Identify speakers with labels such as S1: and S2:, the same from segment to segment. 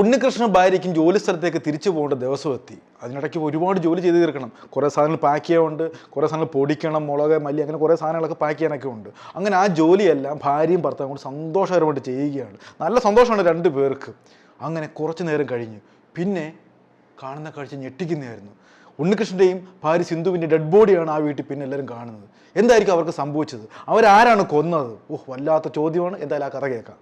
S1: ഉണ്ണികൃഷ്ണൻ ഭാര്യയ്ക്കും ജോലി സ്ഥലത്തേക്ക് തിരിച്ചു പോകേണ്ട ദിവസം എത്തി അതിനിടയ്ക്ക് ഒരുപാട് ജോലി ചെയ്ത് തീർക്കണം. കുറേ സാധനങ്ങൾ പാക്ക് ചെയ്യാനുണ്ട്. കുറേ സാധനങ്ങൾ പൊടിക്കണം മുളക് മല്ലി അങ്ങനെ കുറേ സാധനങ്ങളൊക്കെ പാക്ക് ചെയ്യാനൊക്കെ ഉണ്ട്. അങ്ങനെ ആ ജോലിയെല്ലാം ഭാര്യയും ഭർത്താവും കൂടി സന്തോഷകരമായിട്ട് ചെയ്യുകയാണ്. നല്ല സന്തോഷമാണ് രണ്ട് പേർക്ക്. അങ്ങനെ കുറച്ച് നേരം കഴിഞ്ഞു പിന്നെ കാണുന്ന കാഴ്ച ഞെട്ടിക്കുന്നതായിരുന്നു. ഉണ്ണികൃഷ്ണന്റെയും ഭാര്യ സിന്ധുവിന്റെ ഡെഡ് ബോഡിയാണ് ആ വീട്ടിൽ പിന്നെ എല്ലാവരും കാണുന്നത്. എന്തായിരിക്കും അവർക്ക് സംഭവിച്ചത്? അവരാരാണ് കൊന്നത്? ഓഹ് വല്ലാത്ത ചോദ്യമാണ്. എന്തായാലും ആ കഥ കേൾക്കാം.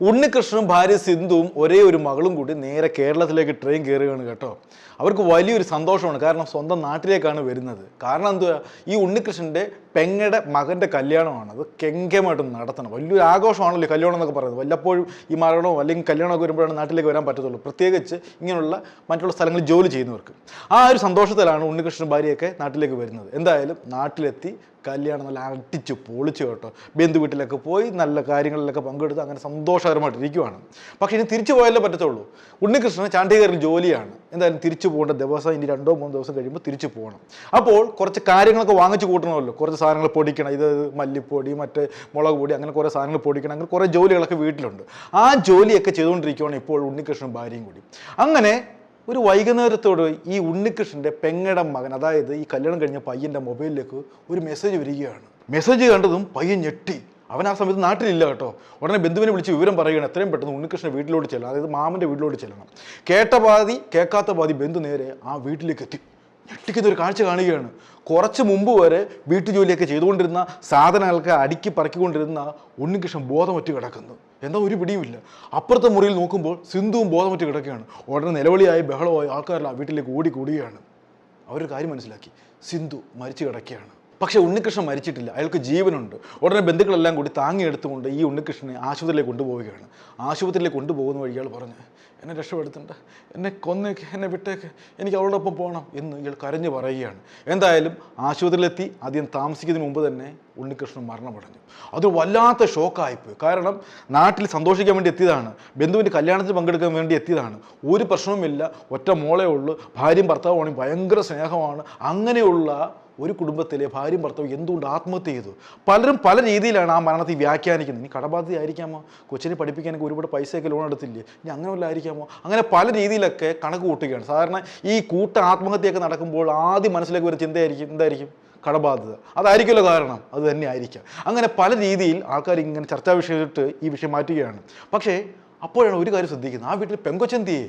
S1: ഉണ്ണികൃഷ്ണനും ഭാര്യ സിന്ധുവും ഒരേ ഒരു മകളും കൂടി നേരെ കേരളത്തിലേക്ക് ട്രെയിൻ കയറുകയാണ് കേട്ടോ. അവർക്ക് വലിയൊരു സന്തോഷമാണ്. കാരണം സ്വന്തം നാട്ടിലേക്കാണ് വരുന്നത്. കാരണം എന്തുവാ? ഈ ഉണ്ണികൃഷ്ണന്റെ പെങ്ങയുടെ മകന്റെ കല്യാണമാണ്. അത് കെങ്കമായിട്ട് നടത്തണം. വലിയൊരു ആഘോഷമാണല്ലോ കല്യാണം എന്നൊക്കെ പറയുന്നത്. വല്ലപ്പോഴും ഈ മരണമോ അല്ലെങ്കിൽ കല്യാണമൊക്കെ വരുമ്പോഴാണ് നാട്ടിലേക്ക് വരാൻ പറ്റത്തുള്ളൂ. പ്രത്യേകിച്ച് ഇങ്ങനെയുള്ള മറ്റുള്ള സ്ഥലങ്ങളിൽ ജോലി ചെയ്യുന്നവർക്ക്. ആ ഒരു സന്തോഷത്തിലാണ് ഉണ്ണികൃഷ്ണൻ ഭാര്യയൊക്കെ നാട്ടിലേക്ക് വരുന്നത്. എന്തായാലും നാട്ടിലെത്തി കല്യാണം നല്ല അടിച്ച് പൊളിച്ചു കേട്ടോ. ബന്ധു വീട്ടിലൊക്കെ പോയി നല്ല കാര്യങ്ങളിലൊക്കെ പങ്കെടുത്ത് അങ്ങനെ സന്തോഷകരമായിട്ട് ഇരിക്കുവാണ് പക്ഷേ ഇനി തിരിച്ചു പോയാലേ പറ്റത്തുള്ളൂ. ഉണ്ണികൃഷ്ണൻ ചാണ്ടികറിൽ ജോലിയാണ്. എന്തായാലും തിരിച്ചു പോകേണ്ട ദിവസം ഇനി രണ്ടോ മൂന്നോ ദിവസം കഴിയുമ്പോൾ തിരിച്ചു പോകണം. അപ്പോൾ കുറച്ച് കാര്യങ്ങളൊക്കെ വാങ്ങിച്ചു കൂട്ടണമല്ലോ. കുറച്ച് സാധനങ്ങൾ പൊടിക്കണം. ഇത് മല്ലിപ്പൊടി മറ്റേ മുളക് പൊടി അങ്ങനെ കുറേ സാധനങ്ങൾ പൊടിക്കണം. അങ്ങനെ കുറേ ജോലികളൊക്കെ വീട്ടിലുണ്ട്. ആ ജോലിയൊക്കെ ചെയ്തുകൊണ്ടിരിക്കുകയാണ് ഇപ്പോൾ ഉണ്ണികൃഷ്ണൻ ഭാര്യയും കൂടി. അങ്ങനെ ഒരു വൈകുന്നേരത്തോട് ഈ ഉണ്ണികൃഷ്ണന്റെ പെങ്ങയുടെ മകൻ അതായത് ഈ കല്യാണം കഴിഞ്ഞ പയ്യന്റെ മൊബൈലിലേക്ക് ഒരു മെസ്സേജ് വരികയാണ്. മെസ്സേജ് കണ്ടതും പയ്യൻ ഞെട്ടി. അവൻ ആ സമയത്ത് നാട്ടിലില്ല കേട്ടോ. ഉടനെ ബന്ധുവിനെ വിളിച്ച് വിവരം പറയുകയാണ്. എത്രയും പെട്ടെന്ന് ഉണ്ണികൃഷ്ണൻ വീട്ടിലോട്ട് ചെല്ലണം. അതായത് മാമന്റെ വീട്ടിലോട്ട് ചെല്ലണം. കേട്ട പാതി കേൾക്കാത്ത പാതി ബന്ധു നേരെ ആ വീട്ടിലേക്ക് എത്തി. ഞെട്ടിക്കുന്ന ഒരു കാഴ്ച കാണുകയാണ്. കുറച്ച് മുമ്പ് വരെ വീട്ടു ജോലിയൊക്കെ ചെയ്തുകൊണ്ടിരുന്ന സാധനങ്ങൾക്ക് അടുക്കി പറക്കിക്കൊണ്ടിരുന്ന ഉണ്ണികൃഷ്ണൻ ബോധമറ്റ് കിടക്കുന്നു. എന്താ ഒരു പിടിയുമില്ല. അപ്പുറത്തെ മുറിയിൽ നോക്കുമ്പോൾ സിന്ധുവും ബോധമറ്റ് കിടക്കുകയാണ്. ഉടനെ നിലവിളിയായി ബഹളമായി ആൾക്കാരെല്ലാം വീട്ടിലേക്ക് ഓടിക്കൂടുകയാണ് അവരൊരു കാര്യം മനസ്സിലാക്കി. സിന്ധു മരിച്ചു കിടക്കുകയാണ്. പക്ഷേ ഉണ്ണികൃഷ്ണൻ മരിച്ചിട്ടില്ല. അയാൾക്ക് ജീവനുണ്ട്. ഉടനെ ബന്ധുക്കളെല്ലാം കൂടി താങ്ങിയെടുത്തുകൊണ്ട് ഈ ഉണ്ണികൃഷ്ണനെ ആശുപത്രിയിലേക്ക് കൊണ്ടുപോവുകയാണ്. ആശുപത്രിയിലേക്ക് കൊണ്ടുപോകുന്ന വഴി ഇയാൾ പറഞ്ഞ് എന്നെ രക്ഷപ്പെടുത്തണ്ട. എന്നെ കൊന്നേക്ക്. എന്നെ വിട്ടേക്ക്. എനിക്ക് അവളോടൊപ്പം പോകണം എന്ന് ഇയാൾ കരഞ്ഞു പറയുകയാണ്. എന്തായാലും ആശുപത്രിയിലെത്തി. ആദ്യം താമസിക്കുന്നതിന് മുമ്പ് തന്നെ ഉണ്ണികൃഷ്ണൻ മരണമടഞ്ഞു. അത് വല്ലാത്ത ഷോക്കായിപ്പോയി. കാരണം നാട്ടിൽ സന്തോഷിക്കാൻ വേണ്ടി എത്തിയതാണ്. ബന്ധുവിന്റെ കല്യാണത്തിന് പങ്കെടുക്കാൻ വേണ്ടി എത്തിയതാണ്. ഒരു പ്രശ്നവുമില്ല. ഒറ്റ മോളേ ഉള്ളൂ. ഭാര്യയും ഭർത്താവുമാണെങ്കിൽ ഭയങ്കര സ്നേഹമാണ്. അങ്ങനെയുള്ള ഒരു കുടുംബത്തിലെ ഭാര്യയും ഭർത്താവും എന്തുകൊണ്ട് ആത്മഹത്യ ചെയ്തു? പലരും പല രീതിയിലാണ് ആ മരണത്തെ വ്യാഖ്യാനിക്കുന്നത്. ഇനി കടബാധ്യത ആയിരിക്കാമോ? കൊച്ചിനെ പഠിപ്പിക്കാനൊക്കെ ഒരുപാട് പൈസയൊക്കെ ലോൺ എടുത്തില്ലേ? ഇനി അങ്ങനെ വല്ല ആയിരിക്കാമോ? അങ്ങനെ പല രീതിയിലൊക്കെ കണക്ക് കൂട്ടുകയാണ്. സാധാരണ ഈ കൂട്ട ആത്മഹത്യയൊക്കെ നടക്കുമ്പോൾ ആദ്യം മനസ്സിലേക്ക് ഒരു ചിന്തയായിരിക്കും എന്തായിരിക്കും? കടബാധ്യത. അതായിരിക്കുമല്ലോ കാരണം. അത് തന്നെ ആയിരിക്കാം. അങ്ങനെ പല രീതിയിൽ ആൾക്കാർ ഇങ്ങനെ ചർച്ചാ വിഷയമായിട്ട് ഈ വിഷയം മാറ്റുകയാണ്. പക്ഷേ അപ്പോഴാണ് ഒരു കാര്യം ശ്രദ്ധിക്കുന്നത്. ആ വീട്ടിൽ പെങ്കൊച്ചെന്തിയേ?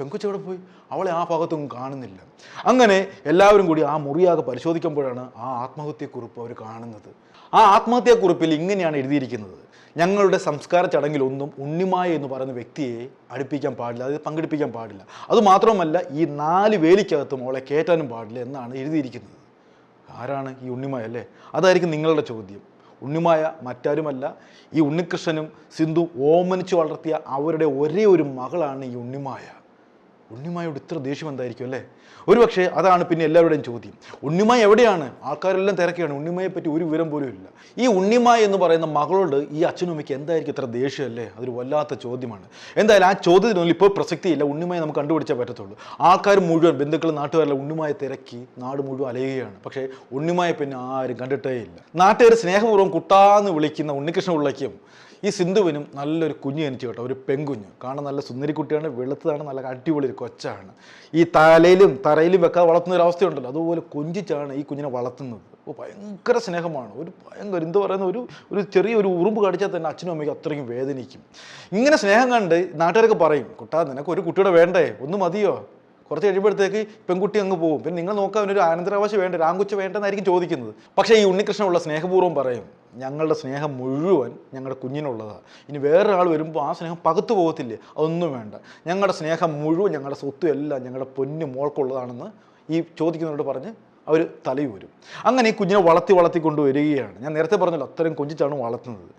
S1: പെങ്കൊച്ച് എവിടെ പോയി? അവളെ ആ ഭാഗത്തൊന്നും കാണുന്നില്ല. അങ്ങനെ എല്ലാവരും കൂടി ആ മുറിയാകെ പരിശോധിക്കുമ്പോഴാണ് ആ ആത്മഹത്യക്കുറിപ്പ് അവർ കാണുന്നത്. ആ ആത്മഹത്യക്കുറിപ്പിൽ ഇങ്ങനെയാണ് എഴുതിയിരിക്കുന്നത്. ഞങ്ങളുടെ സംസ്കാര ചടങ്ങിലൊന്നും ഉണ്ണിമായ എന്ന് പറയുന്ന വ്യക്തിയെ അടുപ്പിക്കാൻ പാടില്ല അതായത് പങ്കെടുപ്പിക്കാൻ പാടില്ല. അതുമാത്രമല്ല ഈ നാല് വേലിക്കകത്തും അവളെ കയറ്റാനും പാടില്ല എന്നാണ് എഴുതിയിരിക്കുന്നത്. ആരാണ് ഈ ഉണ്ണിമായ അല്ലേ? അതായിരിക്കും നിങ്ങളുടെ ചോദ്യം. ഉണ്ണിമായ മറ്റാരുമല്ല. ഈ ഉണ്ണികൃഷ്ണനും സിന്ധു ഓമനിച്ചു വളർത്തിയ അവരുടെ ഒരേ ഒരു മകളാണ് ഈ ഉണ്ണിമായ. ഉണ്ണിമായോട് ഇത്ര ദേഷ്യം എന്തായിരിക്കും അല്ലേ? ഒരുപക്ഷെ അതാണ് പിന്നെ എല്ലാവരുടെയും ചോദ്യം. ഉണ്ണിമായ എവിടെയാണ്? ആൾക്കാരെല്ലാം തിരക്കുകയാണ് ഉണ്ണിമയെ പറ്റി ഒരു വിവരം പോലും ഇല്ല. ഈ ഉണ്ണിമായ എന്ന് പറയുന്ന മകളോട് ഈ അച്ഛനും അമ്മയ്ക്ക് എന്തായിരിക്കും ഇത്ര ദേഷ്യമല്ലേ അതൊരു വല്ലാത്ത ചോദ്യമാണ്. എന്തായാലും ആ ചോദ്യത്തിനൊന്നും ഇപ്പോൾ പ്രസക്തിയില്ല. ഉണ്ണിമായ നമുക്ക് കണ്ടുപിടിച്ചേ പറ്റത്തുള്ളൂ. ആൾക്കാർ മുഴുവൻ ബന്ധുക്കൾ നാട്ടുകാരെല്ലാം ഉണ്ണിമായ തിരക്കി നാട് മുഴുവൻ അലയുകയാണ്. പക്ഷേ ഉണ്ണിമായ പിന്നെ ആരും കണ്ടിട്ടേ ഇല്ല നാട്ടുകാർ സ്നേഹപൂർവം കുട്ടാന്ന് വിളിക്കുന്ന ഉണ്ണികൃഷ്ണ ഉള്ളയ്ക്കും ഈ സിന്ധുവിനും നല്ലൊരു കുഞ്ഞ് ജനിച്ചു കേട്ടോ ഒരു പെൺകുഞ്ഞ്. കാണാൻ നല്ല സുന്ദരി കുട്ടിയാണ് വെളുത്തതാണ് നല്ല അടിപൊളി ഒരു കൊച്ചാണ്. ഈ തലയിലും തറയിലും വെക്കാതെ വളർത്തുന്ന ഒരു അവസ്ഥയുണ്ടല്ലോ അതുപോലെ കൊഞ്ചിച്ചാണ് ഈ കുഞ്ഞിനെ വളർത്തുന്നത്. അപ്പോൾ ഭയങ്കര സ്നേഹമാണ്. ഒരു ഭയങ്കര എന്ത് പറയുന്ന ഒരു ഒരു ചെറിയ ഒരു ഉറുമ്പ് കടിച്ചാൽ തന്നെ അച്ഛനും അമ്മയ്ക്ക് അത്രയ്ക്കും വേദനിക്കും. ഇങ്ങനെ സ്നേഹം കണ്ട് നാട്ടുകാരൊക്കെ പറയും കുട്ടാ നിനക്ക് ഒരു കുട്ടിയുടെ വേണ്ടേ? ഒന്ന് മതിയോ? കുറച്ച് കഴിയുമ്പോഴത്തേക്ക് പെൺകുട്ടി അങ്ങ് പോകും. പിന്നെ നിങ്ങൾ നോക്കുക അവനൊരു അനന്തരാവകാശം വേണ്ട രാങ്കുച്ച വേണ്ടെന്നായിരിക്കും ചോദിക്കുന്നത്. പക്ഷേ ഈ ഉണ്ണികൃഷ്ണനുള്ള സ്നേഹപൂർവം പറയും ഞങ്ങളുടെ സ്നേഹം മുഴുവൻ ഞങ്ങളുടെ കുഞ്ഞിനുള്ളതാണ് ഇനി വേറൊരാൾ വരുമ്പോൾ ആ സ്നേഹം പകുത്തു പോകത്തില്ലേ? അതൊന്നും വേണ്ട. ഞങ്ങളുടെ സ്നേഹം മുഴുവൻ ഞങ്ങളുടെ സ്വത്തും എല്ലാം ഞങ്ങളുടെ പൊന്നു മോൾക്കുള്ളതാണെന്ന് ഈ ചോദിക്കുന്നവരോട് പറഞ്ഞ് അവർ വരും. അങ്ങനെ ഈ കുഞ്ഞിനെ വളർത്തി വളർത്തി കൊണ്ടുവരികയാണ്. ഞാൻ നേരത്തെ പറഞ്ഞല്ലോ അത്രയും കൊഞ്ചിച്ചാണ് വളർത്തുന്നത്.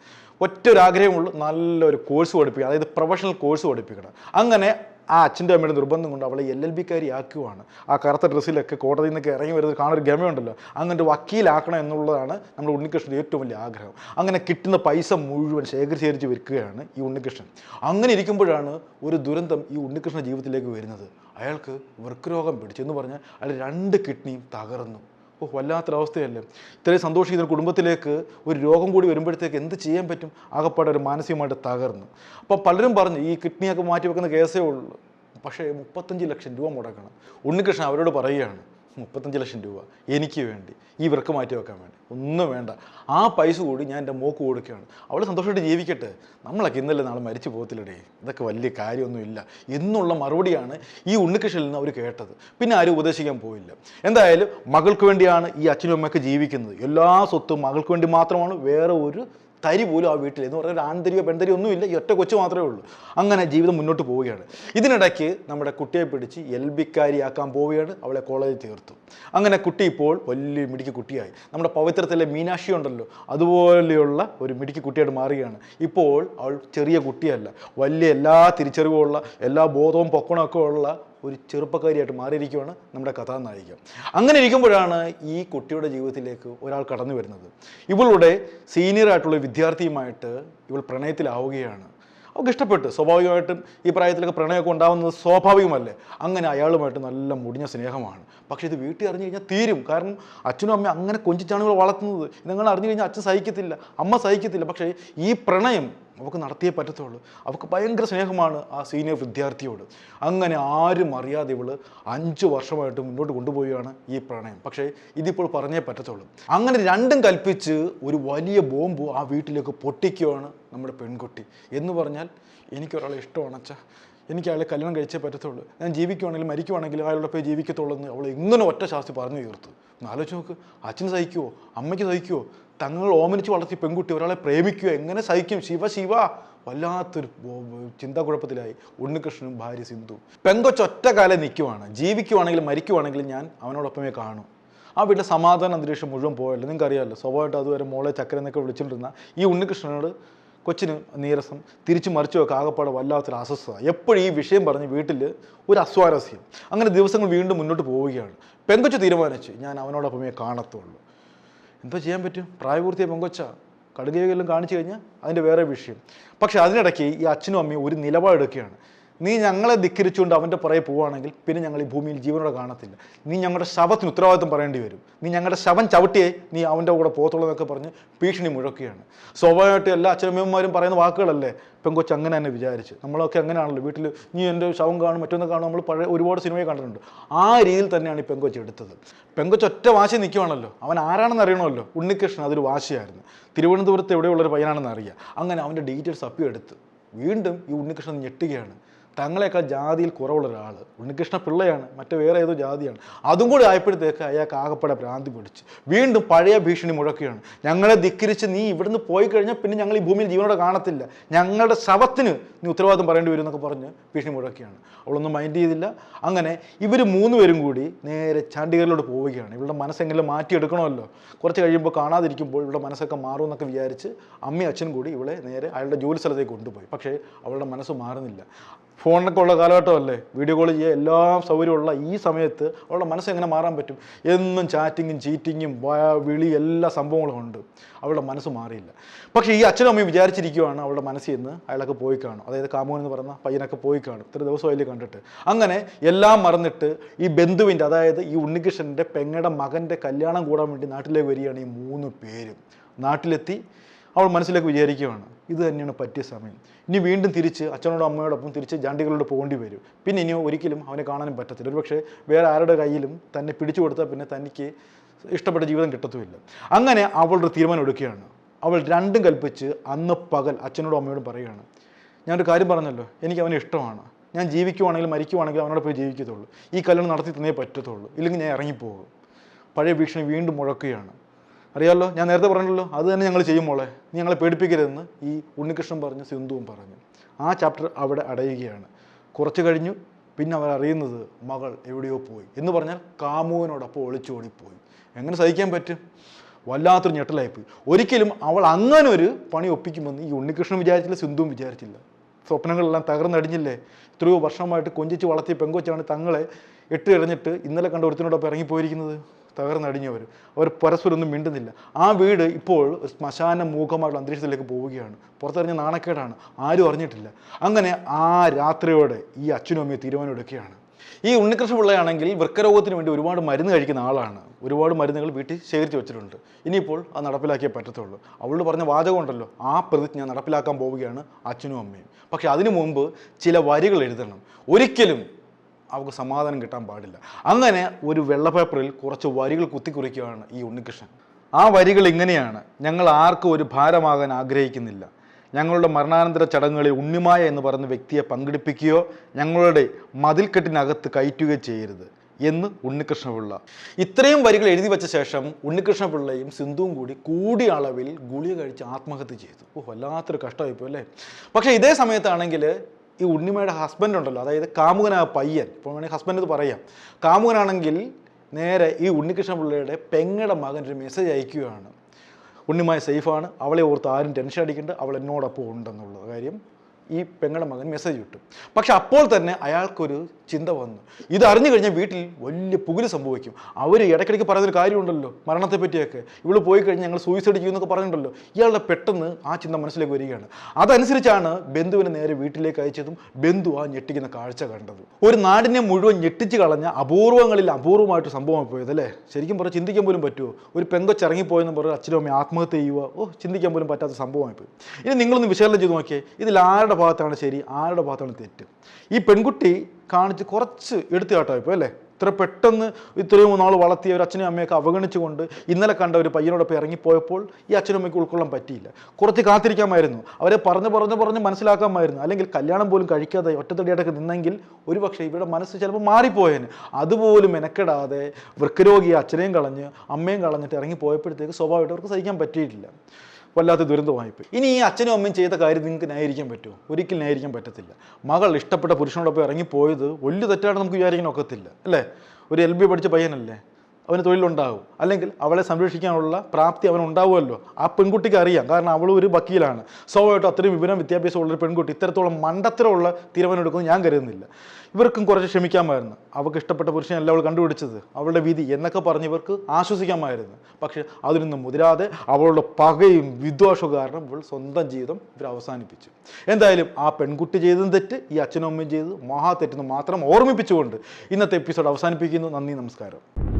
S1: ഒറ്റ ഒരു നല്ലൊരു കോഴ്സ് പഠിപ്പിക്കുക അതായത് പ്രൊഫഷണൽ കോഴ്സ് പഠിപ്പിക്കണം. അങ്ങനെ ആ അച്ഛന്റെ അമ്മയുടെ നിർബന്ധം കൊണ്ട് അവളെ എൽ എൽ ബിക്കാരി ആക്കുവാണ് ആ കറുത്ത ഡ്രസ്സിലൊക്കെ കോടതിയിൽ നിന്നൊക്കെ ഇറങ്ങി വരുന്നത് കാണൊരു ഗമയുണ്ടല്ലോ. അങ്ങനെ വക്കീലാക്കണം എന്നുള്ളതാണ് നമ്മുടെ ഉണ്ണികൃഷ്ണന്റെ ഏറ്റവും വലിയ ആഗ്രഹം. അങ്ങനെ കിട്ടുന്ന പൈസ മുഴുവൻ ശേഖരിച്ച് ശേഖരിച്ച് വെക്കുകയാണ് ഈ ഉണ്ണികൃഷ്ണൻ. അങ്ങനെ ഇരിക്കുമ്പോഴാണ് ഒരു ദുരന്തം ഈ ഉണ്ണികൃഷ്ണ ജീവിതത്തിലേക്ക് വരുന്നത്. അയാൾക്ക് വൃക്കരോഗം പിടിച്ചു എന്ന് പറഞ്ഞാൽ അയാൾ രണ്ട് കിഡ്നിയും തകർന്നു. ഓ വല്ലാത്തൊരവസ്ഥയല്ലേ? ഇത്രയും സന്തോഷിക്കുന്ന കുടുംബത്തിലേക്ക് ഒരു രോഗം കൂടി വരുമ്പോഴത്തേക്ക് എന്ത് ചെയ്യാൻ പറ്റും? ആകപ്പാടെ ഒരു മാനസികമായിട്ട് തകർന്നു. അപ്പോൾ പലരും പറഞ്ഞു ഈ കിഡ്നിയൊക്കെ മാറ്റി വെക്കുന്ന കേസേ ഉള്ളൂ. പക്ഷേ മുപ്പത്തഞ്ച് ലക്ഷം രൂപ മുടക്കണം. ഉണ്ണികൃഷ്ണൻ അവരോട് പറയുകയാണ് മുപ്പത്തഞ്ച് ലക്ഷം രൂപ എനിക്ക് വേണ്ടി ഈ വൃക്ക മാറ്റി വെക്കാൻ വേണ്ടി. ഒന്നും വേണ്ട. ആ പൈസ കൂടി ഞാൻ എന്റെ മോക്ക് കൊടുക്കുകയാണ്. അവൾ സന്തോഷമായിട്ട് ജീവിക്കട്ടെ. നമ്മളൊക്കെ ഇന്നലെ നാളെ മരിച്ചു പോകത്തില്ലടേ. ഇതൊക്കെ വലിയ കാര്യമൊന്നുമില്ല എന്നുള്ള മറുപടിയാണ് ഈ ഉണ്ണിക്കൃഷിയിൽ നിന്ന് അവർ കേട്ടത്. പിന്നെ ആരും ഉപദേശിക്കാൻ പോയില്ല. എന്തായാലും മകൾക്ക് വേണ്ടിയാണ് ഈ അച്ഛനും അമ്മയൊക്കെ ജീവിക്കുന്നത്. എല്ലാ സ്വത്തും മകൾക്ക് വേണ്ടി മാത്രമാണ്. വേറെ ഒരു തരി പോലും ആ വീട്ടിൽ എന്ന് പറഞ്ഞാൽ ഒരു ആന്തരിക പെൺതരിയോ ഒന്നുമില്ല ഈ ഒറ്റ കൊച്ചു മാത്രമേ ഉള്ളൂ. അങ്ങനെ ജീവിതം മുന്നോട്ട് പോവുകയാണ്. ഇതിനിടയ്ക്ക് നമ്മുടെ കുട്ടിയെ പിടിച്ച് എൽ ബിക്കാരിയാക്കാൻ പോവുകയാണ് അവളെ കോളേജിൽ തീർത്തു അങ്ങനെ കുട്ടി ഇപ്പോൾ വലിയ മിടുക്കി കുട്ടിയായി. നമ്മുടെ പവിത്രത്തിലെ മീനാക്ഷി ഉണ്ടല്ലോ അതുപോലെയുള്ള ഒരു മിടുക്കി കുട്ടിയായിട്ട് മാറുകയാണ്. ഇപ്പോൾ അവൾ ചെറിയ കുട്ടിയല്ല വലിയ എല്ലാ തിരിച്ചറിവുമുള്ള എല്ലാ ബോധവും പൊക്കണമൊക്കെ ഉള്ള ഒരു ചെറുപ്പക്കാരിയായിട്ട് മാറിയിരിക്കുകയാണ് നമ്മുടെ കഥാനായിക. അങ്ങനെ ഇരിക്കുമ്പോഴാണ് ഈ കുട്ടിയുടെ ജീവിതത്തിലേക്ക് ഒരാൾ കടന്നു വരുന്നത്. ഇവളുടെ സീനിയർ ആയിട്ടുള്ള വിദ്യാർത്ഥിയുമായിട്ട് ഇവൾ പ്രണയത്തിലാവുകയാണ്. അവൾക്ക് ഇഷ്ടപ്പെട്ടു. സ്വാഭാവികമായിട്ടും ഈ പ്രായത്തിലൊക്കെ പ്രണയമൊക്കെ ഉണ്ടാകുന്നത് സ്വാഭാവികമല്ലേ? അങ്ങനെ അയാളുമായിട്ട് നല്ല മുടിഞ്ഞ സ്നേഹമാണ്. പക്ഷേ ഇത് വീട്ടിൽ അറിഞ്ഞു കഴിഞ്ഞാൽ തീരും. കാരണം അച്ഛനും അമ്മയും അങ്ങനെ കൊഞ്ചിച്ചാണ് ഇവൾ വളർത്തുന്നത്. നിങ്ങൾ അറിഞ്ഞു കഴിഞ്ഞാൽ അച്ഛൻ സഹിക്കത്തില്ല അമ്മ സഹിക്കത്തില്ല. പക്ഷേ ഈ പ്രണയം അവൾക്ക് നടത്തിയേ പറ്റത്തുള്ളൂ. അവൾക്ക് ഭയങ്കര സ്നേഹമാണ് ആ സീനിയർ വിദ്യാർത്ഥിയോട്. അങ്ങനെ ആരും അറിയാതെ ഇവൾ അഞ്ച് വർഷമായിട്ട് മുന്നോട്ട് കൊണ്ടുപോവുകയാണ് ഈ പ്രണയം. പക്ഷേ ഇതിപ്പോൾ പറഞ്ഞേ പറ്റത്തുള്ളൂ. അങ്ങനെ രണ്ടും കൽപ്പിച്ച് ഒരു വലിയ ബോംബ് ആ വീട്ടിലേക്ക് പൊട്ടിക്കുകയാണ് നമ്മുടെ പെൺകുട്ടി. എന്ന് പറഞ്ഞാൽ എനിക്കൊരാളെ ഇഷ്ടമാണ് എനിക്ക് അയാളെ കല്യാണം കഴിച്ചേ പറ്റത്തുള്ളൂ. ഞാൻ ജീവിക്കുവാണെങ്കിലും മരിക്കുവാണെങ്കിലും അയാളുടെ പോയി ജീവിക്കത്തുള്ളൂ എന്ന് അവൾ എങ്ങനെ ഒറ്റ ശാസ്തി പറഞ്ഞു തീർത്തു. എന്നാലോചിച്ച് നോക്ക്. അച്ഛന് സഹിക്കുമോ അമ്മയ്ക്ക് സഹിക്കുമോ തങ്ങൾ ഓമനിച്ച് വളർത്തി പെൺകുട്ടി ഒരാളെ പ്രേമിക്കുക എങ്ങനെ സഹിക്കും? ശിവ ശിവ. വല്ലാത്തൊരു ചിന്താ കുഴപ്പത്തിലായി ചിന്താക്കുഴപ്പത്തിലായി ഉണ്ണികൃഷ്ണനും ഭാര്യ സിന്ധു. പെങ്കൊച്ചൊറ്റ കാലം നിൽക്കുവാണ്. ജീവിക്കുവാണെങ്കിലും മരിക്കുവാണെങ്കിലും ഞാൻ അവനോടൊപ്പമേ കാണും. ആ വീട്ടിലെ സമാധാന അന്തരീക്ഷം മുഴുവൻ പോയല്ലോ. നിങ്ങൾക്ക് അറിയാമല്ലോ സ്വാഭാവികമായിട്ട് അതുവരെ മോളെ ചക്കരെന്നൊക്കെ വിളിച്ചിട്ടിരുന്ന ഈ ഉണ്ണികൃഷ്ണനോട് കൊച്ചിന് നീരസം തിരിച്ചു മറിച്ചുമൊക്കെ ആകപ്പാടെ വല്ലാത്തൊരു അസ്വസ്ഥത. എപ്പോഴും ഈ വിഷയം പറഞ്ഞ് വീട്ടിൽ ഒരു അസ്വാരസ്യം. അങ്ങനെ ദിവസങ്ങൾ വീണ്ടും മുന്നോട്ട് പോവുകയാണ്. പെങ്കൊച്ച് തീരുമാനിച്ചു ഞാൻ അവനോടൊപ്പമേ കാണത്തുള്ളൂ. എന്തോ ചെയ്യാൻ പറ്റും? പ്രായപൂർത്തിയ പെങ്കൊച്ച. കടുകയെല്ലാം കാണിച്ചു കഴിഞ്ഞാൽ അതിന്റെ വേറെ വിഷയം. പക്ഷേ അതിനിടയ്ക്ക് ഈ അച്ഛനും അമ്മയും ഒരു നിലപാടെടുക്കുകയാണ്. നീ ഞങ്ങളെ ധിക്കരിച്ചുകൊണ്ട് അവന്റെ പുറകെ പോവുകയാണെങ്കിൽ പിന്നെ ഞങ്ങൾ ഈ ഭൂമിയിൽ ജീവനോടെ കാണത്തില്ല. നീ ഞങ്ങളുടെ ശവത്തിന് ഉത്തരവാദിത്വം പറയേണ്ടി വരും. നീ ഞങ്ങളുടെ ശവം ചവിട്ടിയേ നീ അവന്റെ കൂടെ പോകത്തുള്ളൂ എന്നൊക്കെ പറഞ്ഞ് ഭീഷണി മുഴക്കുകയാണ്. സ്വാഭാവികമായിട്ട് എല്ലാ അച്ഛനമ്മമാരും പറയുന്ന വാക്കുകളല്ലേ? പെങ്കൊച്ച് അങ്ങനെ തന്നെ വിചാരിച്ച്. നമ്മളൊക്കെ അങ്ങനെയാണല്ലോ. വീട്ടിൽ നീ എന്റെ ശവം കാണും മറ്റൊന്ന് കാണും നമ്മൾ പഴയ ഒരുപാട് സിനിമയെ കണ്ടിട്ടുണ്ട്. ആ രീതിയിൽ തന്നെയാണ് ഈ പെങ്കൊച്ച് എടുത്തത്. പെങ്കൊച്ച് ഒറ്റ വാശി നിൽക്കുവാണല്ലോ. അവൻ ആരാണെന്ന് അറിയണമല്ലോ. ഉണ്ണികൃഷ്ണൻ അതൊരു വാശിയായിരുന്നു. തിരുവനന്തപുരത്ത് എവിടെയുള്ളൊരു പയ്യനാണെന്ന് അറിയാം. അങ്ങനെ അവന്റെ ഡീറ്റെയിൽസ് അപ്പിയെടുത്ത് വീണ്ടും ഈ ഉണ്ണികൃഷ്ണൻ ഞെട്ടുകയാണ്. തങ്ങളെക്കാൾ ജാതിയിൽ കുറവുള്ള ഒരാൾ ഉണ്ണികൃഷ്ണ പിള്ളയാണ് മറ്റു വേറെ ഏതോ ജാതിയാണ്. അതും കൂടി ആയപ്പോഴത്തേക്ക് അയാൾക്ക് ആകപ്പെടെ ഭ്രാന്തി പിടിച്ച്. വീണ്ടും പഴയ ഭീഷണി മുഴക്കുകയാണ്. ഞങ്ങളെ ധിക്കരിച്ച് നീ ഇവിടുന്ന് പോയി കഴിഞ്ഞാൽ പിന്നെ ഞങ്ങൾ ഈ ഭൂമിയിൽ ജീവനോടെ കാണത്തില്ല. ഞങ്ങളുടെ ശവത്തിന് നീ ഉത്തരവാദിത്വം പറയേണ്ടി വരും എന്നൊക്കെ പറഞ്ഞ് ഭീഷണി മുഴക്കുകയാണ്. അവളൊന്നും മൈൻഡ് ചെയ്തില്ല. അങ്ങനെ ഇവർ മൂന്നുപേരും കൂടി നേരെ ചണ്ഡീഗറിലോട്ട് പോവുകയാണ്. ഇവളുടെ മനസ്സെങ്കിലും മാറ്റിയെടുക്കണമല്ലോ. കുറച്ച് കഴിയുമ്പോൾ കാണാതിരിക്കുമ്പോൾ ഇവളുടെ മനസ്സൊക്കെ മാറും എന്നൊക്കെ വിചാരിച്ച് അമ്മയും അച്ഛനും കൂടി ഇവളെ നേരെ അയാളുടെ ജോലി സ്ഥലത്തേക്ക് കൊണ്ടുപോയി. പക്ഷേ അവളുടെ മനസ്സ് മാറുന്നില്ല. ഫോണിനൊക്കെ ഉള്ള കാലഘട്ടമല്ലേ? വീഡിയോ കോൾ ചെയ്യുക എല്ലാ സൗകര്യമുള്ള ഈ സമയത്ത് അവളുടെ മനസ്സ് എങ്ങനെ മാറാൻ പറ്റും? എന്നും ചാറ്റിങ്ങും ചീറ്റിങ്ങും വിളി എല്ലാ സംഭവങ്ങളും ഉണ്ട്. അവളുടെ മനസ്സ് മാറിയില്ല. പക്ഷേ ഈ അച്ഛനും അമ്മയും വിചാരിച്ചിരിക്കുവാണ് അവളുടെ മനസ്സിൽ നിന്ന് അയാളൊക്കെ പോയി കാണും. അതായത് കാമോൻ എന്ന് പറയുന്ന പയ്യനൊക്കെ പോയി കാണും. ഇത്ര ദിവസമായില്ലേ കണ്ടിട്ട്. അങ്ങനെ എല്ലാം മറന്നിട്ട് ഈ ബന്ധുവിന്റെ അതായത് ഈ ഉണ്ണികൃഷ്ണന്റെ പെങ്ങയുടെ മകന്റെ കല്യാണം കൂടാൻ വേണ്ടി നാട്ടിലേക്ക് വരികയാണ് ഈ മൂന്ന് പേരും. നാട്ടിലെത്തി അവൾ മനസ്സിലേക്ക് വിചാരിക്കുകയാണ് ഇത് തന്നെയാണ് പറ്റിയ സമയം. ഇനി വീണ്ടും തിരിച്ച് അച്ഛനോടും അമ്മയോടൊപ്പം തിരിച്ച് ജാണ്ടികളോട് പോകേണ്ടി വരും. പിന്നെ ഇനി ഒരിക്കലും അവനെ കാണാനും പറ്റത്തില്ല. ഒരുപക്ഷെ വേറെ ആരുടെ കയ്യിലും തന്നെ പിടിച്ചു കൊടുത്താൽ പിന്നെ തനിക്ക് ഇഷ്ടപ്പെട്ട ജീവിതം കിട്ടത്തുമില്ല. അങ്ങനെ അവളുടെ തീരുമാനം എടുക്കുകയാണ്. അവൾ രണ്ടും കൽപ്പിച്ച് അന്ന് പകൽ അച്ഛനോടും അമ്മയോടും പറയുകയാണ് ഞാനൊരു കാര്യം പറഞ്ഞല്ലോ എനിക്ക് അവനെ ഇഷ്ടമാണ്. ഞാൻ ജീവിക്കുവാണെങ്കിലും മരിക്കുവാണെങ്കിലും അവനോട് പോയി ജീവിക്കത്തുള്ളൂ. ഈ കല്യാണം നടത്തി തന്നേ പറ്റത്തുള്ളൂ. ഇല്ലെങ്കിൽ ഞാൻ ഇറങ്ങിപ്പോകും. പഴയ ഭീഷണി വീണ്ടും മുഴക്കുകയാണ്. അറിയാമല്ലോ ഞാൻ നേരത്തെ പറഞ്ഞല്ലോ അത് തന്നെ ഞങ്ങൾ ചെയ്യും മോളെ. നീ ഞങ്ങളെ പേടിപ്പിക്കരുതെന്ന് ഈ ഉണ്ണികൃഷ്ണൻ പറഞ്ഞു സിന്ധുവും പറഞ്ഞു. ആ ചാപ്റ്റർ അവിടെ അടയുകയാണ്. കുറച്ച് കഴിഞ്ഞു പിന്നെ അവർ അറിയുന്നത് മകൾ എവിടെയോ പോയി. എന്ന് പറഞ്ഞാൽ കാമുവിനോടൊപ്പം ഒളിച്ചോടിപ്പോയി. എങ്ങനെ സഹിക്കാൻ പറ്റും? വല്ലാത്തൊരു ഞെട്ടലായിപ്പോയി. ഒരിക്കലും അവൾ അങ്ങനെ ഒരു പണി ഒപ്പിക്കുമെന്ന് ഈ ഉണ്ണികൃഷ്ണൻ വിചാരിച്ചില്ല സിന്ധുവും വിചാരിച്ചില്ല. സ്വപ്നങ്ങളെല്ലാം തകർന്നടിഞ്ഞില്ലേ? എത്രയോ വർഷമായിട്ട് കൊഞ്ചിച്ച് വളർത്തിയ പെങ്കൊച്ചാണ് തങ്ങളെ ഇട്ട് എറിഞ്ഞിട്ട് ഇന്നലെ കണ്ട ഒരുത്തിനോടൊപ്പം ഇറങ്ങിപ്പോയിരിക്കുന്നത്. തകർന്നടിഞ്ഞവർ അവർ പരസ്പരം ഒന്നും മിണ്ടുന്നില്ല. ആ വീട് ഇപ്പോൾ ശ്മശാന മൂഖമായിട്ടുള്ള അന്തരീക്ഷത്തിലേക്ക് പോവുകയാണ്. പുറത്തറിഞ്ഞ നാണക്കേടാണ്. ആരും അറിഞ്ഞിട്ടില്ല. അങ്ങനെ ആ രാത്രിയോടെ ഈ അച്ഛനും അമ്മയും തീരുമാനം എടുക്കുകയാണ്. ഈ ഉണ്ണികൃഷ്ണ പിള്ളയാണെങ്കിൽ വൃക്കരോഗത്തിന് വേണ്ടി ഒരുപാട് മരുന്ന് കഴിക്കുന്ന ആളാണ്. ഒരുപാട് മരുന്നുകൾ വീട്ടിൽ ശേഖരിച്ച് വെച്ചിട്ടുണ്ട്. ഇനിയിപ്പോൾ അത് നടപ്പിലാക്കിയേ പറ്റത്തുള്ളൂ. അവളോട് പറഞ്ഞ വാചകം ഉണ്ടല്ലോ. ആ പ്രതിജ്ഞ നടപ്പിലാക്കാൻ പോവുകയാണ് അച്ഛനും അമ്മയും. പക്ഷെ അതിനു മുമ്പ് ചില വരികൾ എഴുതണം. ഒരിക്കലും അവർക്ക് സമാധാനം കിട്ടാൻ പാടില്ല. അങ്ങനെ ഒരു വെള്ള പേപ്പറിൽ കുറച്ച് വരികൾ കുത്തിക്കുറിക്കുകയാണ് ഈ ഉണ്ണികൃഷ്ണൻ. ആ വരികൾ ഇങ്ങനെയാണ്. ഞങ്ങൾ ആർക്കും ഒരു ഭാരമാകാൻ ആഗ്രഹിക്കുന്നില്ല. ഞങ്ങളുടെ മരണാനന്തര ചടങ്ങുകളിൽ ഉണ്ണിമായ എന്ന് പറയുന്ന വ്യക്തിയെ പങ്കെടുപ്പിക്കുകയോ ഞങ്ങളുടെ മതിൽക്കെട്ടിനകത്ത് കയറ്റുകയോ ചെയ്യരുത് എന്ന് ഉണ്ണികൃഷ്ണപിള്ള. ഇത്രയും വരികൾ എഴുതി വെച്ച ശേഷം ഉണ്ണികൃഷ്ണപിള്ളയും സിന്ധുവും കൂടി കൂടിയ അളവിൽ ഗുളിക കഴിച്ച് ആത്മഹത്യ ചെയ്തു. ഓ വല്ലാത്തൊരു കഷ്ടമായിപ്പോ അല്ലേ? പക്ഷേ ഇതേ സമയത്താണെങ്കിൽ ഈ ഉണ്ണിമയുടെ ഹസ്ബൻഡ് ഉണ്ടല്ലോ അതായത് കാമുകനായ പയ്യൻ. ഇപ്പോൾ വേണമെങ്കിൽ ഹസ്ബൻഡ് ഇത് പറയാം. കാമുകനാണെങ്കിൽ നേരെ ഈ ഉണ്ണികൃഷ്ണ പിള്ളയുടെ പെങ്ങയുടെ മകൻ ഒരു മെസ്സേജ് അയക്കുകയാണ്. ഉണ്ണിമായ സേഫാണ്. അവളെ ഓർത്ത് ആരും ടെൻഷൻ അടിക്കേണ്ട. അവൾ എന്നോടൊപ്പം ഉണ്ടെന്നുള്ള കാര്യം ഈ പെങ്ങളുടെ മകൻ മെസ്സേജ് വിട്ടു പക്ഷെ അപ്പോൾ തന്നെ അയാൾക്കൊരു ചിന്ത വന്നു. ഇത് അറിഞ്ഞു കഴിഞ്ഞാൽ വീട്ടിൽ വലിയ പുകിൽ സംഭവിക്കും. അവർ ഇടയ്ക്കിടയ്ക്ക് പറയുന്നൊരു കാര്യമുണ്ടല്ലോ മരണത്തെ പറ്റിയൊക്കെ ഇവൾ പോയി കഴിഞ്ഞാൽ ഞങ്ങൾ സൂയിസൈഡ് ചെയ്യുമെന്നൊക്കെ പറഞ്ഞിട്ടുണ്ടല്ലോ. ഇയാളുടെ പെട്ടെന്ന് ആ ചിന്ത മനസ്സിലേക്ക് വരികയാണ്. അതനുസരിച്ചാണ് ബന്ധുവിനെ നേരെ വീട്ടിലേക്ക് അയച്ചതും ബന്ധു ആ ഞെട്ടിക്കുന്ന കാഴ്ച കണ്ടത്. ഒരു നാടിനെ മുഴുവൻ ഞെട്ടിച്ച് കളഞ്ഞ അപൂർവങ്ങളിൽ അപൂർവമായിട്ട് സംഭവം പോയത് അല്ലേ? ശരിക്കും പറഞ്ഞാൽ ചിന്തിക്കാൻ പോലും പറ്റുമോ? ഒരു പെങ്കൊച്ച് ഇറങ്ങിപ്പോയെന്ന് പറഞ്ഞ് അച്ഛനും അമ്മയും ആത്മഹത്യ ചെയ്യുക ഓ ചിന്തിക്കാൻ പോലും പറ്റാത്ത സംഭവമായി പോയി ഇനി നിങ്ങളൊന്ന് വിശകലനം ചെയ്ത് നോക്കിയേ. ഇതിൽ ആരുടെ ഭാഗത്താണ് ശരി ആരുടെ ഭാഗത്താണ് തെറ്റ്? ഈ പെൺകുട്ടി കാണിച്ച് കുറച്ച് എടുത്തുകാട്ടായി ഇപ്പോൾ അല്ലേ? ഇത്ര പെട്ടെന്ന് ഇത്രയും നാൾ വളർത്തിയ ഒരു അച്ഛനും അമ്മയൊക്കെ അവഗണിച്ചുകൊണ്ട് ഇന്നലെ കണ്ട ഒരു പയ്യനോടൊപ്പം ഇറങ്ങിപ്പോയപ്പോൾ ഈ അച്ഛനും അമ്മയ്ക്ക് ഉൾക്കൊള്ളാൻ പറ്റിയില്ല. കുറച്ച് കാത്തിരിക്കാമായിരുന്നു. അവരെ പറഞ്ഞ് പറഞ്ഞ് പറഞ്ഞ് മനസ്സിലാക്കാമായിരുന്നു. അല്ലെങ്കിൽ കല്യാണം പോലും കഴിക്കാതെ ഒറ്റത്തടിയായിട്ടൊക്കെ നിന്നെങ്കിൽ ഒരു പക്ഷേ ഇവരുടെ മനസ്സ് ചിലപ്പോൾ മാറിപ്പോയേന്. അതുപോലും മെനക്കെടാതെ വൃക്കരോഗിയെ അച്ഛനെയും കളഞ്ഞ് അമ്മയും കളഞ്ഞിട്ട് ഇറങ്ങിപ്പോയപ്പോഴത്തേക്ക് സ്വാഭാവികമായിട്ട് അവർക്ക് സഹിക്കാൻ പറ്റിയിട്ടില്ല. വല്ലാത്ത ദുരന്തമായിപ്പോയി. ഇനി ഈ അച്ഛനും അമ്മയും ചെയ്ത കാര്യം നിങ്ങൾക്ക് ന്യായീകരിക്കാൻ പറ്റുമോ? ഒരിക്കലും ന്യായീകരിക്കാൻ പറ്റത്തില്ല. മകൾ ഇഷ്ടപ്പെട്ട പുരുഷനോടൊപ്പം ഇറങ്ങിപ്പോയത് വലിയ തെറ്റാണെന്ന് നമുക്ക് വിചാരിക്കാൻ ഒക്കത്തില്ല അല്ലേ? ഒരു എൽ ബി പഠിച്ച പയ്യനല്ലേ? അവന് തൊഴിലുണ്ടാവും. അല്ലെങ്കിൽ അവളെ സംരക്ഷിക്കാനുള്ള പ്രാപ്തി അവൻ ഉണ്ടാവുമല്ലോ. ആ പെൺകുട്ടിക്ക് അറിയാം. കാരണം അവൾ ഒരു വക്കീലാണ്. സ്വാഭാവികമായിട്ടും അത്രയും വിവരം വിദ്യാഭ്യാസമുള്ള ഒരു പെൺകുട്ടി ഇത്തരത്തോളം മണ്ടത്തരമുള്ള തീരുമാനം എടുക്കുമെന്ന് ഞാൻ കരുതുന്നില്ല. ഇവർക്കും കുറച്ച് ക്ഷമിക്കാമായിരുന്നു. അവൾക്ക് ഇഷ്ടപ്പെട്ട പുരുഷനല്ല അവൾ കണ്ടുപിടിച്ചത്. അവളുടെ വിധി എന്നൊക്കെ പറഞ്ഞ് ഇവർക്ക് ആശ്വസിക്കാമായിരുന്നു. പക്ഷെ അതിനൊന്നും മുതിരാതെ അവളുടെ പകയും വിദ്വേഷവും കാരണം ഇവൾ സ്വന്തം ജീവിതം ഇവർ അവസാനിപ്പിച്ചു. എന്തായാലും ആ പെൺകുട്ടി ചെയ്തതും തെറ്റ് ഈ അച്ഛനും അമ്മയും ചെയ്തത് മഹാ തെറ്റെന്ന് മാത്രം ഓർമ്മിപ്പിച്ചുകൊണ്ട് ഇന്നത്തെ എപ്പിസോഡ് അവസാനിപ്പിക്കുന്നു. നന്ദി നമസ്കാരം.